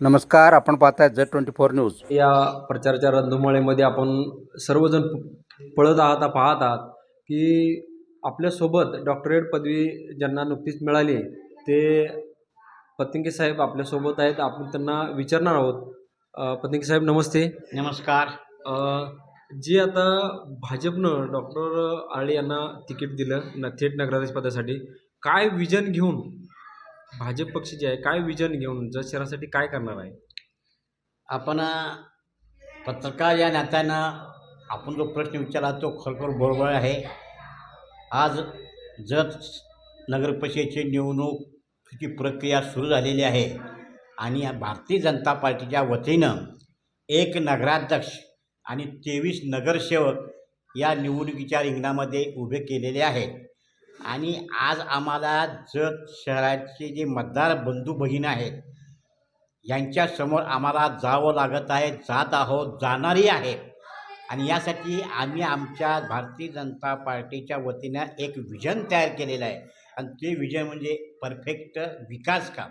नमस्कार आपण पाहताय झेड ट्वेंटी फोर न्यूज. या प्रचाराच्या रणधुमाळीमध्ये आपण सर्वजण पळत आहात पाहत आहात की आपल्यासोबत डॉक्टरेट पदवी ज्यांना नुकतीच मिळाली ते पतंगे साहेब आपल्यासोबत आहेत. आपण त्यांना विचारणार आहोत. पतंगे साहेब नमस्ते. नमस्कार. जे आता भाजपनं डॉक्टर आळे यांना तिकीट दिलं न थेट नगराध्यक्ष पदासाठी काय विजन घेऊन भाजप पक्ष जे आहे काय विजन घेऊन जत शहरासाठी काय करणार आहे? आपण पत्रकार या नात्यानं आपण जो प्रश्न विचारला तो खरोखर बरोबर आहे. आज जत नगरपरिषदेची निवडणुकीची प्रक्रिया सुरू झालेली आहे आणि भारतीय जनता पार्टीच्या वतीनं एक नगराध्यक्ष आणि तेवीस नगरसेवक या निवडणुकीच्या रिंगणामध्ये उभे केलेले आहेत. आणि आज आम्हाला जत शहराचे जे मतदार बंधू भगिनी आहेत यांच्यासमोर आम्हाला जावं लागत आहे जात आहोत जाणारही आहे. आणि यासाठी आम्ही आमच्या भारतीय जनता पार्टीच्या वतीनं एक विजन तयार केलेलं आहे. आणि ते विजन म्हणजे परफेक्ट विकास काम.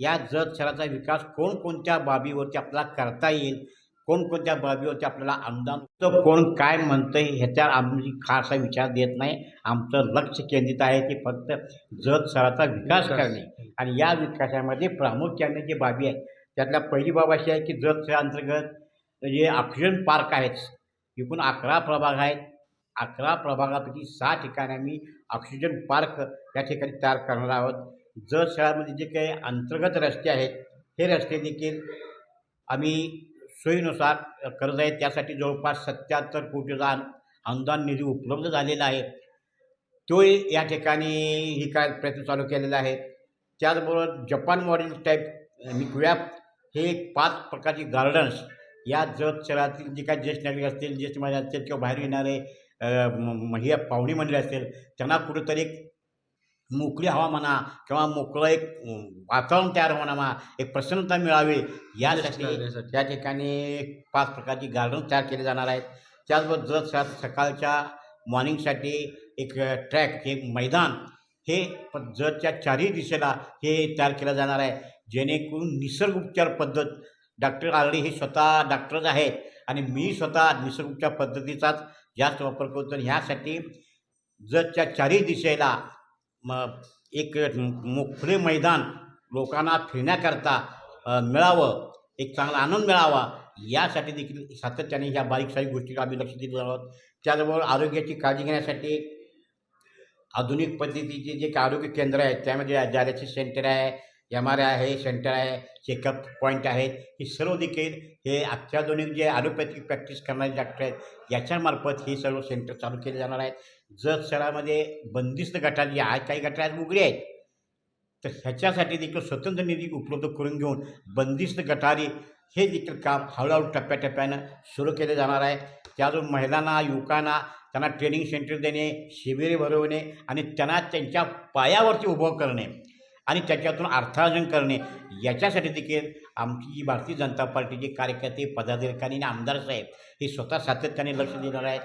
या जत शहराचा विकास कोणकोणत्या बाबीवरती आपल्याला करता येईल कोणकोणत्या बाबीवरती आपल्याला अनुदान तर कोण काय म्हणतं ह्याच्यावर आम्ही खासा विचार देत नाही. आमचं लक्ष केंद्रित आहे ते फक्त जत शहराचा विकास विकास. करणे आणि या विकासामध्ये प्रामुख्याने जे बाबी आहेत त्यातल्या पहिली बाब अशी आहे की जत अंतर्गत जे ऑक्सिजन पार्क आहेत एकूण अकरा प्रभाग आहेत. अकरा प्रभागापैकी सहा ठिकाणी आम्ही ऑक्सिजन पार्क या ठिकाणी तयार करणार आहोत. जत शहरामध्ये जे काही अंतर्गत रस्ते आहेत हे रस्ते देखील आम्ही सोयीनुसार कर्ज आहे. त्यासाठी जवळपास सत्याहत्तर कोटीचा अनुदान निधी उपलब्ध झालेला आहे. तोही या ठिकाणी ही काय प्रयत्न चालू केलेला आहे त्याचबरोबर जपान मॉडेल टाईप निकव्याप हे पाच प्रकारची गार्डन्स या जत शहरातील जे काही ज्येष्ठ नागरिक असतील ज्येष्ठ महिला असतील किंवा बाहेर येणारे म- हे पाहुणी मंडळी असतील त्यांना कुठंतरी एक मोकळी हवा म्हणा किंवा मोकळं एक वातावरण तयार होणं म्हणा एक प्रसन्नता मिळावी यासाठी. त्या ठिकाणी पाच प्रकारची गार्डन तयार केले जाणार आहेत. त्याचबरोबर जर स- सकाळच्या मॉर्निंगसाठी एक ट्रॅक एक मैदान हे प जतच्या चारही दिशेला हे तयार केलं जाणार आहे. जेणेकरून निसर्ग उपचार पद्धत डॉक्टर आरडी हे स्वतः डॉक्टरच आहेत आणि मी स्वतः निसर्ग उपचार पद्धतीचाच जास्त वापर करतो. आणि ह्यासाठी जतच्या चारही दिशेला मग एक मोकळे मैदान लोकांना फिरण्याकरता मिळावं एक चांगला आनंद मिळावा यासाठी देखील सातत्याने ह्या बारीक सारीक गोष्टी आम्ही लक्ष दिलं आहोत. त्याचबरोबर आरोग्याची काळजी घेण्यासाठी आधुनिक पद्धतीचे जे काही आरोग्य केंद्र आहेत त्यामध्ये डायलिसिस सेंटर आहे एम आर आय आहे सेंटर आहे चेकअप पॉईंट आहेत हे सर्व देखील हे अत्याधुनिक जे ॲलोपॅथिक प्रॅक्टिस करणारे डॉक्टर आहेत याच्यामार्फत हे सर्व सेंटर चालू केले जाणार आहेत. जत शहरामध्ये बंदिस्त गटारी आहेत काही गटा आहेत उघडे आहेत. तर ह्याच्यासाठी देखील स्वतंत्र निधी उपलब्ध करून घेऊन बंदिस्त गटारी हे देखील काम हळूहळू टप्प्याटप्प्यानं सुरू केले जाणार आहे. त्यातून महिलांना युवकांना त्यांना ट्रेनिंग सेंटर देणे शिबिरे भरवणे आणि त्यांना त्यांच्या पायावरती उभं करणे आणि त्याच्यातून अर्थार्जन करणे याच्यासाठी देखील आमची जी भारतीय जनता पार्टीचे कार्यकर्ते पदाधिकारी आणि आमदार साहेब हे स्वतः सातत्याने लक्ष देणार आहेत.